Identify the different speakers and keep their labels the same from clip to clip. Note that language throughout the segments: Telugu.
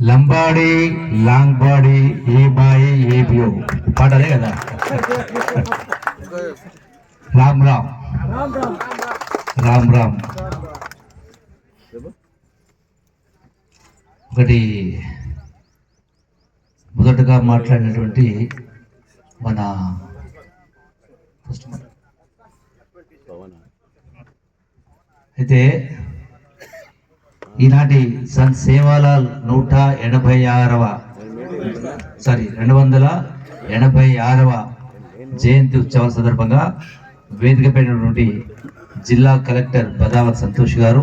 Speaker 1: లంబాడి లాంగ్ బాడీ ఏ బాయి ఏ బియో పాటలే కదా. రామ్ రామ్. రామ్ రామ్. ఒకటి మొదటగా మాట్లాడినటువంటి మన- అయితే ఈనాటి సంత్ సేవాలాల్ నూట ఎనభై ఆరవ సారీ రెండు వందల ఎనభై ఆరవ జయంతి ఉత్సవాల సందర్భంగా వేదికపైనటువంటి జిల్లా కలెక్టర్ బదావత్ సంతోష్ గారు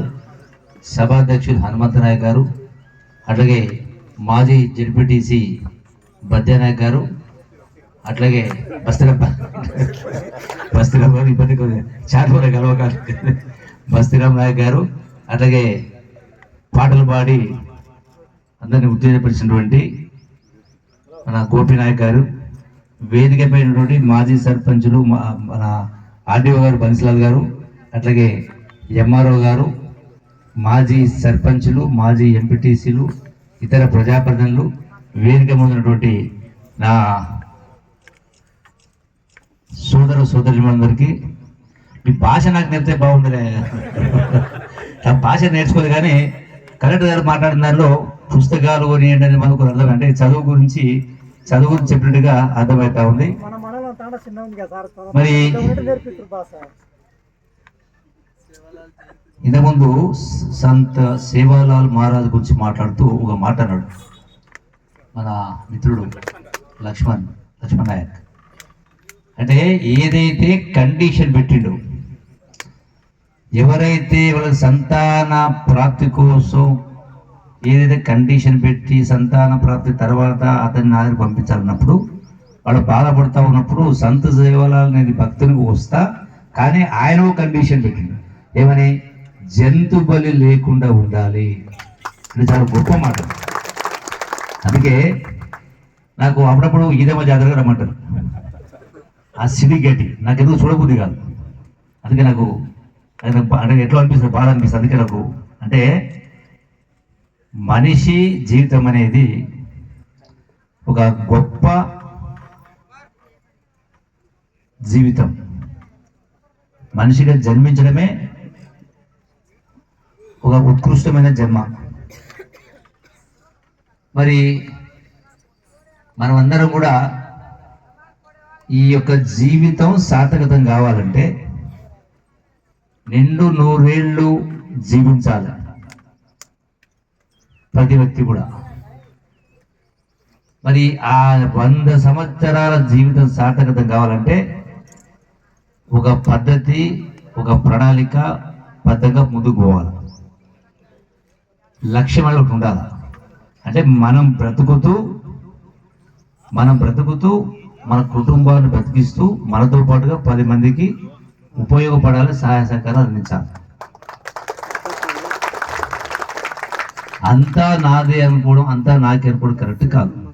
Speaker 1: సభాధ్యక్షులు హనుమంతనాయక్ గారు అట్లాగే మాజీ జడ్పీటీసీ బద్యానాయక్ గారు అట్లాగే బస్తిరప్ప బస్తీరామ్ గారు ఇబ్బంది చార్పూర కలవకాలి బస్తిరామ్ నాయక్ గారు అట్లాగే పాటలు పాడి అందరిని ఉత్తేజపరిచినటువంటి మన గోపినాయక్ గారు వేదిక పైనటువంటి మాజీ సర్పంచులు మా- మన ఆర్డీఓ గారు బన్సిలాల్ గారు అట్లాగే ఎంఆర్ఓ గారు మాజీ సర్పంచులు మాజీ ఎంపీటీసీలు ఇతర ప్రజాప్రతినిధులు వేదిక ముందున్నటువంటి నా సోదర సోదరులందరికీ మీ భాష నాకు నేర్పితే బాగుందిలే భాష నేర్చుకోదు కానీ కలెక్టర్ గారు మాట్లాడిన దానిలో పుస్తకాలు కొనియండి అని మనకు అర్థం అంటే చదువు గురించి చదువు గురించి చెప్పినట్టుగా అర్థమవుతా ఉంది. మరి ఇంతకుముందు సంత సేవాలాల్ మహారాజ్ గురించి మాట్లాడుతూ ఒక మాట అన్నాడు. మన మిత్రుడు లక్ష్మణ్ లక్ష్మణ్ నాయక్. అంటే ఏదైతే కండిషన్ పెట్టిండు ఎవరైతే వాళ్ళ సంతాన ప్రాప్తి కోసం ఏదైతే కండిషన్ పెట్టి సంతాన ప్రాప్తి తర్వాత అతన్ని నా పంపించాలన్నప్పుడు వాళ్ళు బాధపడతా ఉన్నప్పుడు సంత సేవలాలు నేను భక్తునికి వస్తా కానీ ఆయన ఒక కండిషన్ పెట్టింది ఏమని? జంతు బలి లేకుండా ఉండాలి. ఇది చాలా గొప్ప మాట. అందుకే నాకు అప్పుడప్పుడు ఈదమ్మ జాతర రమ్మంటారు. ఆ సిడి గట్టి నాకు ఎందుకు చూడబుద్ధి కాదు. అందుకే నాకు అది నాకు అంటే ఎట్లా అనిపిస్తుంది? బాధ అనిపిస్తుంది. అందుకే నాకు అంటే మనిషి జీవితం అనేది ఒక గొప్ప జీవితం. మనిషిగా జన్మించడమే ఒక ఉత్కృష్టమైన జన్మ. మరి మనమందరం కూడా ఈ యొక్క జీవితం సార్థకతం కావాలంటే నిండు నూరేళ్ళు జీవించాలి. ప్రతి వ్యక్తి కూడా. మరి ఆ వంద సంవత్సరాల జీవితం సార్థకతం కావాలంటే ఒక పద్ధతి ఒక ప్రణాళిక బద్ధంగా ముందుకు పోవాలి. లక్ష్యం అనేది ఒకటి ఉండాలి. అంటే మనం బ్రతుకుతూ మనం బ్రతుకుతూ మన కుటుంబాన్ని బ్రతికిస్తూ మనతో పాటుగా పది మందికి ఉపయోగపడాలి సహాయ సహకారాలు అందించాలి. అంతా నాదే అనుకోవడం అంతా నాకే అనుకోవడం కరెక్ట్ కాదు.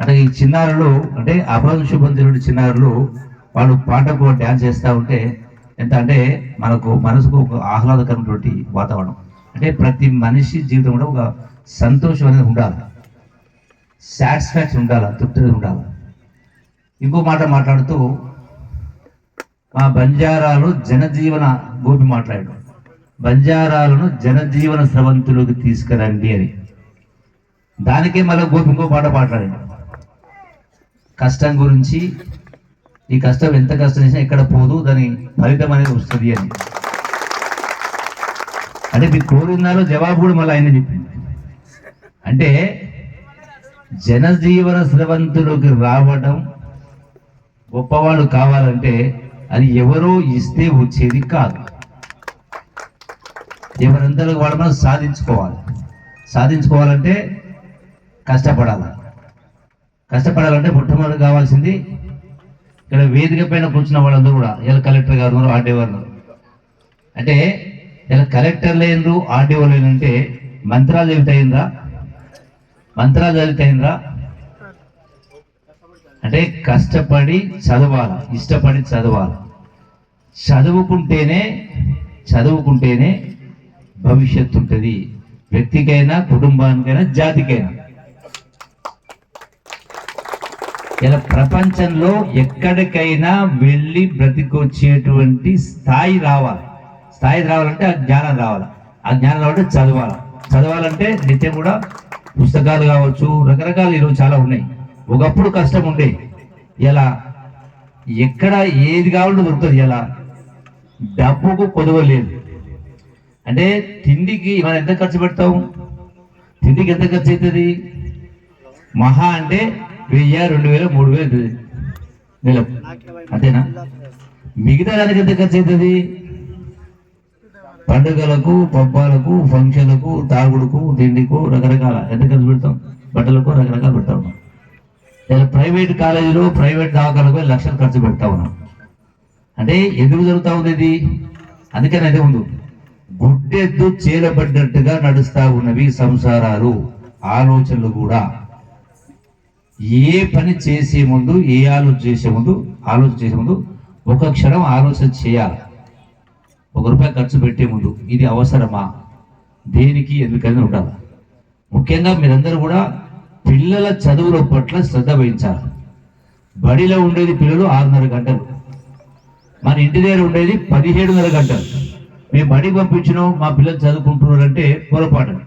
Speaker 1: అంటే ఈ చిన్నారులు అంటే అభం శుభం తెలియని చిన్నారులు వాళ్ళు పాటకు డ్యాన్స్ చేస్తూ ఉంటే ఎంత అంటే మనకు మనసుకు ఒక ఆహ్లాదకరమైనటువంటి వాతావరణం. అంటే ప్రతి మనిషి జీవితం కూడా ఒక సంతోషం అనేది ఉండాలి. సాటిస్ఫాక్షన్ ఉండాలి తృప్తి ఉండాలి. ఇంకో మాట మాట్లాడుతూ ఆ బంజారాలు జనజీవన గోపి మాట్లాడు. బంజారాలను జనజీవన స్రవంతులోకి తీసుకురండి అని. దానికే మళ్ళీ గోపి ఇంకో పాట పాడాడు కష్టం గురించి ఈ కష్టం ఎంత కష్టం చేసినా ఎక్కడ పోదు దాని ఫలితం అనేది వస్తుంది అని. అంటే మీరు కోరిందాలో జవాబు కూడా మళ్ళీ ఆయన చెప్పింది. అంటే జనజీవన స్రవంతులకు రావడం గొప్పవాడు కావాలంటే అది ఎవరో ఇస్తే వచ్చేది కాదు. ఎవరందరూ వాళ్ళు మనం సాధించుకోవాలి. సాధించుకోవాలంటే కష్టపడాలి. కష్టపడాలంటే మొట్టమొదటి కావాల్సింది ఇక్కడ వేదిక పైన కూర్చున్న వాళ్ళందరూ కూడా ఇలా కలెక్టర్ గారు ఉన్నారు ఉన్నారు. అంటే ఇలా కలెక్టర్ లేరు ఆర్డీఓ లేనంటే మంత్రాలు ఏమిటైందా మంత్రాలు ఏమిటైందా అంటే కష్టపడి చదవాలి ఇష్టపడి చదవాలి. చదువుకుంటేనే చదువుకుంటేనే భవిష్యత్తు ఉంటుంది. వ్యక్తికైనా కుటుంబానికైనా జాతికైనా. ఇలా ప్రపంచంలో ఎక్కడికైనా వెళ్ళి బ్రతికొచ్చేటువంటి స్థాయి రావాలి. స్థాయి రావాలంటే ఆ జ్ఞానం రావాలి. ఆ జ్ఞానం రావాలంటే చదవాలి. చదవాలంటే నిత్యం కూడా పుస్తకాలు కావచ్చు రకరకాలు ఈరోజు చాలా ఉన్నాయి. ఒకప్పుడు కష్టం ఉండే ఇలా ఎక్కడ ఏది కావాలో దొరుకుతుంది. ఇలా డబ్బుకు కొదవలేదు అంటే తిండికి మనం ఎంత ఖర్చు పెడతాం తిండికి ఎంత ఖర్చు అవుతుంది మహా అంటే వెయ్యి రెండు వేలు మూడు వేలు అవుతుంది నెలకు అంతేనా? మిగతా దానికి ఎంత ఖర్చు అవుతుంది పండుగలకు పబ్బాలకు ఫంక్షన్లకు తాగుడుకు తిండికు రకరకాల ఎంత ఖర్చు పెడతాం? బట్టలకు రకరకాలు పెడతా. లేదా ప్రైవేట్ కాలేజీలో ప్రైవేట్ దవాఖాలకు లక్షలు ఖర్చు పెడతా ఉన్నాం. అంటే ఎందుకు జరుగుతూ ఉంది ఇది? అందుకని అదే ముందు గుడ్డెద్దు చీలబడ్డట్టుగా నడుస్తూ ఉన్నవి సంసారాలు ఆలోచనలు కూడా. ఏ పని చేసే ముందు ఏ ఆలోచన చేసే ముందు ఆలోచన చేసే ముందు ఒక క్షణం ఆలోచన చేయాలి. ఒక రూపాయి ఖర్చు పెట్టే ముందు ఇది అవసరమా? దేనికి? ఎందుకని ఉండాలి. ముఖ్యంగా మీరందరూ కూడా పిల్లల చదువుల పట్ల శ్రద్ధ వహించాలి. బడిలో ఉండేది పిల్లలు ఆరున్నర గంటలు. మన ఇంటి దగ్గర ఉండేది పదిహేడున్నర గంటలు. మేము బడికి పంపించినాం మా పిల్లలు చదువుకుంటున్నారంటే పొరపాటు.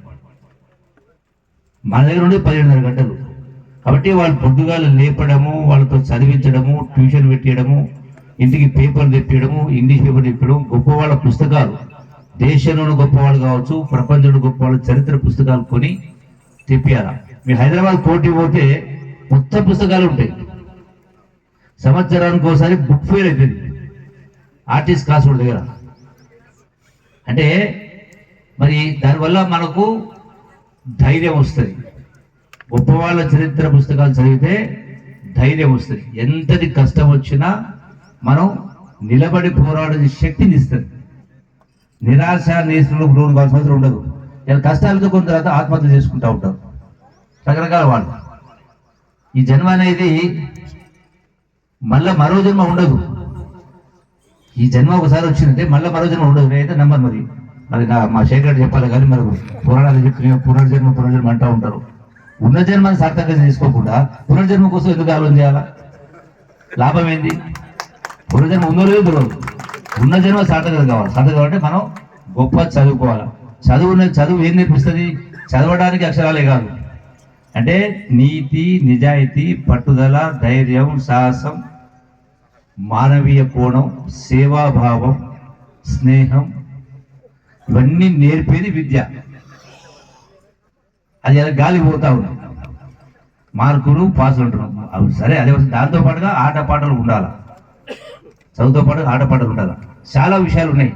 Speaker 1: మన దగ్గర ఉండేది పదిహేడున్నర గంటలు. కాబట్టి వాళ్ళు పొద్దుగాలు లేపడము వాళ్ళతో చదివించడము ట్యూషన్ పెట్టియడము ఇంటికి పేపర్ తెప్పియడము ఇంగ్లీష్ పేపర్ తెప్పడం గొప్ప వాళ్ళ పుస్తకాలు. దేశంలోని గొప్పవాళ్ళు కావచ్చు ప్రపంచంలో గొప్ప వాళ్ళ చరిత్ర పుస్తకాలు కొని తెప్పియాల మీరు హైదరాబాద్ కోటి పోతే మొత్తం పుస్తకాలు ఉంటాయి. సంవత్సరానికి ఒకసారి బుక్ ఫెయిల్ అవుతుంది ఆర్టిస్ట్ క్లాస్ దగ్గర. అంటే మరి దానివల్ల మనకు ధైర్యం వస్తుంది. గొప్పవాళ్ళ చరిత్ర పుస్తకాలు చదివితే ధైర్యం వస్తుంది. ఎంతటి కష్టం వచ్చినా మనం నిలబడి పోరాడే శక్తిని ఇస్తుంది. నిరాశ నేస్తులకు లోను కావాల్సిన అవసరం ఉండదు. ఇలా కష్టాలతో కొంత తర్వాత ఆత్మహత్య చేసుకుంటూ ఉంటారు. రకరకాల వాళ్ళు. ఈ జన్మ అనేది మళ్ళా మరో జన్మ ఉండదు. ఈ జన్మ ఒకసారి వచ్చిందంటే మళ్ళీ మరో జన్మ ఉండదు. నేనైతే నమ్మను మరి. మరి నా మా శేఖర్ చెప్పాలి కానీ మరి పురాణాలు చెప్పిన పునర్జన్మ పునర్జన్మ అంటూ ఉంటారు. ఉన్న జన్మని సార్థకంగా తీసుకోకుండా పునర్జన్మ కోసం ఎందుకు ఆలోచన చేయాలా? లాభం ఏంది పునర్జన్మ ఉందో లేదో తెలియదు ఉన్న జన్మ సార్థకత కావాలి. సార్థకత కావాలంటే మనం గొప్ప చదువుకోవాలి. చదువు చదువు ఏం నేర్పిస్తుంది? చదవడానికి అక్షరాలే కాదు. అంటే నీతి నిజాయితీ పట్టుదల ధైర్యం సాహసం మానవీయ కోణం సేవాభావం స్నేహం ఇవన్నీ నేర్పేది విద్య. అది అలా గాలి పోతా ఉంది. మార్కులు పాసులు ఉంటున్నాం అవి సరే అదే దాంతో పాటుగా ఆట పాటలు ఉండాలి? చదువుతో పాటు ఆటపాటలు ఉండాలి? చాలా విషయాలు ఉన్నాయి.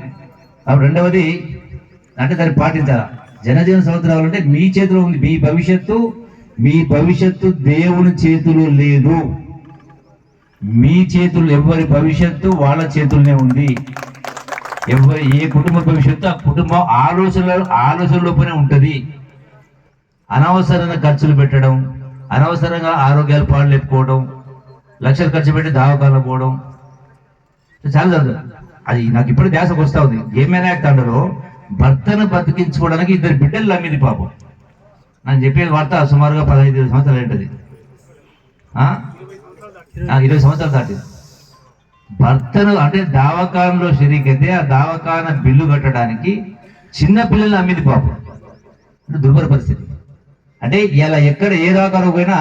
Speaker 1: అవి రెండవది అంటే దాన్ని పాటించాలా? జనజీవన సంవత్సరాలు అంటే మీ చేతిలో ఉంది. మీ భవిష్యత్తు మీ భవిష్యత్తు దేవుని చేతిలో లేదు. మీ చేతులు ఎవరి భవిష్యత్తు? వాళ్ళ చేతుల్లోనే ఉంది. ఎవరి ఏ కుటుంబ భవిష్యత్తు? ఆ కుటుంబం ఆలోచన ఆలోచనలోపనే ఉంటుంది. అనవసరంగా ఖర్చులు పెట్టడం అనవసరంగా ఆరోగ్యాలు పాలు లేపుకోవడం లక్షలు ఖర్చు పెట్టి దావకాలు పోవడం. చాలా జరుగుతుంది. అది నాకు ఇప్పుడు ధ్యాసకు వస్తా ఉంది. ఏమైనా తండ్రిలో భర్తను బతికించుకోవడానికి ఇద్దరు బిడ్డలు నమ్మింది పాపం. నేను చెప్పేది వార్త సుమారుగా పదహైదు సంవత్సరాలు ఏంటది ఇరవై సంవత్సరాలు దాటింది. భర్తను అంటే దావకానంలో షరీకైతే ఆ దావకాన బిల్లు కట్టడానికి చిన్న పిల్లల్ని అమ్మింది పాపం. అంటే దుర్భర పరిస్థితి. అంటే ఇలా ఎక్కడ ఏ దాకాలో పోయినా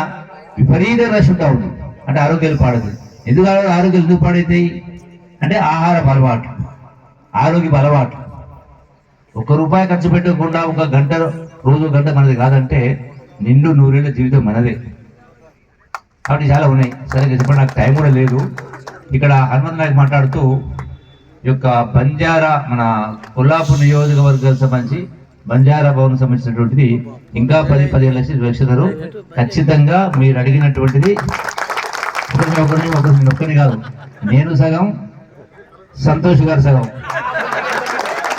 Speaker 1: విపరీత రష్ ఉంటా ఉంది. అంటే ఆరోగ్యాలు పాడదు. ఎందుకు ఆరోగ్యాలు ఎందుకు పాడైతాయి? అంటే ఆహారం అలవాటు ఆరోగ్య అలవాటు ఒక రూపాయి ఖర్చు పెట్టకుండా ఒక గంట రోజు గంట మనది కాదంటే నిండు నూరేళ్ళ జీవితం మనదే. కాబట్టి చాలా ఉన్నాయి. సరే చెప్పండి నాకు టైం కూడా లేదు. ఇక్కడ హనుమంత్ నాయక్ మాట్లాడుతూ ఈ యొక్క బంజారా మన కొల్లాపూర్ నియోజకవర్గానికి సంబంధించి బంజారా భవన్ సంబంధించినటువంటిది ఇంకా పది పదిహేను లక్షలు వేస్తున్నారు. ఖచ్చితంగా మీరు అడిగినటువంటిది ఒకరిని ఒకరిని ఒకరిని ఒక్కరిని కాదు నేను సగం సంతోష్ గారు సగం.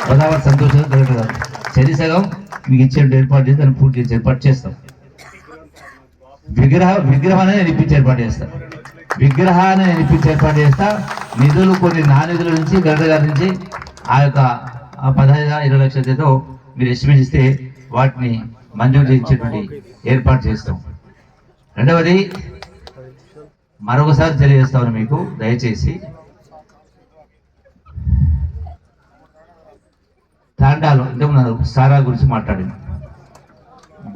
Speaker 1: గోదావరి సంతోష్ గారు చరి సగం మీకు ఇచ్చే ఏర్పాటు చేసి దాన్ని పూర్తి చేసి ఏర్పాటు చేస్తాం. విగ్రహ విగ్రహాన్ని నేను ఇప్పించి ఏర్పాటు చేస్తా. విగ్రహాన్ని నేను ఇప్పించి ఏర్పాటు చేస్తా. నిధులు కొన్ని నా నిధుల నుంచి గరుడ గారి నుంచి ఆ యొక్క పదహైదు ఇరవై లక్షలతో మీరు ఎస్టిమేట్ ఇస్తే వాటిని మంజూరు చేయించేటువంటి ఏర్పాటు చేస్తాం. రెండవది మరొకసారి తెలియజేస్తాను మీకు దయచేసి. తాండాలో ఇంతకుముందు సారా గురించి మాట్లాడింది.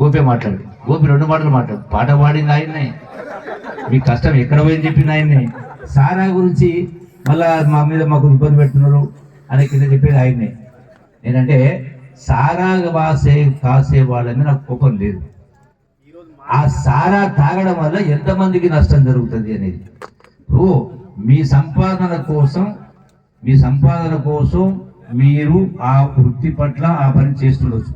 Speaker 1: గోపి మాట్లాడి. గోపి రెండు మాటలు మాట్లాడు. పాట పాడింది ఆయన్నే. మీ కష్టం ఎక్కడ పోయింది చెప్పింది ఆయన్నే. సారా గురించి మళ్ళా మా మీద మాకు ఇబ్బంది పెడుతున్నారు అని కింద చెప్పేది ఆయన్నే. నేనంటే సారా వాసే కాసే వాళ్ళ మీద నాకు కోపం లేదు. ఆ సారా తాగడం వల్ల ఎంతమందికి నష్టం జరుగుతుంది అనేది. ఓ మీ సంపాదన కోసం మీ సంపాదన కోసం మీరు ఆ వృత్తి పట్ల ఆ పని చేస్తుండొచ్చు.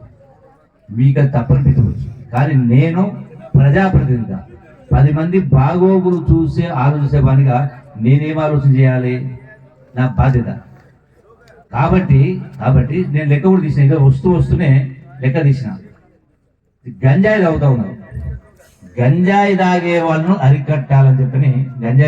Speaker 1: మీకు అది తప్పనిపించవచ్చు. కానీ నేను ప్రజాప్రతినిధిగా పది మంది బాగోగులు చూసే ఆలోచించే పనిగా నేనేం ఆలోచన చేయాలి? నా బాధ్యత. కాబట్టి కాబట్టి నేను లెక్క కూడా తీసిన ఇంకా వస్తూ వస్తూనే లెక్క తీసిన. గంజాయి తాగుతా ఉన్నారు. గంజాయి తాగే వాళ్ళను అరికట్టాలని చెప్పని గంజాయి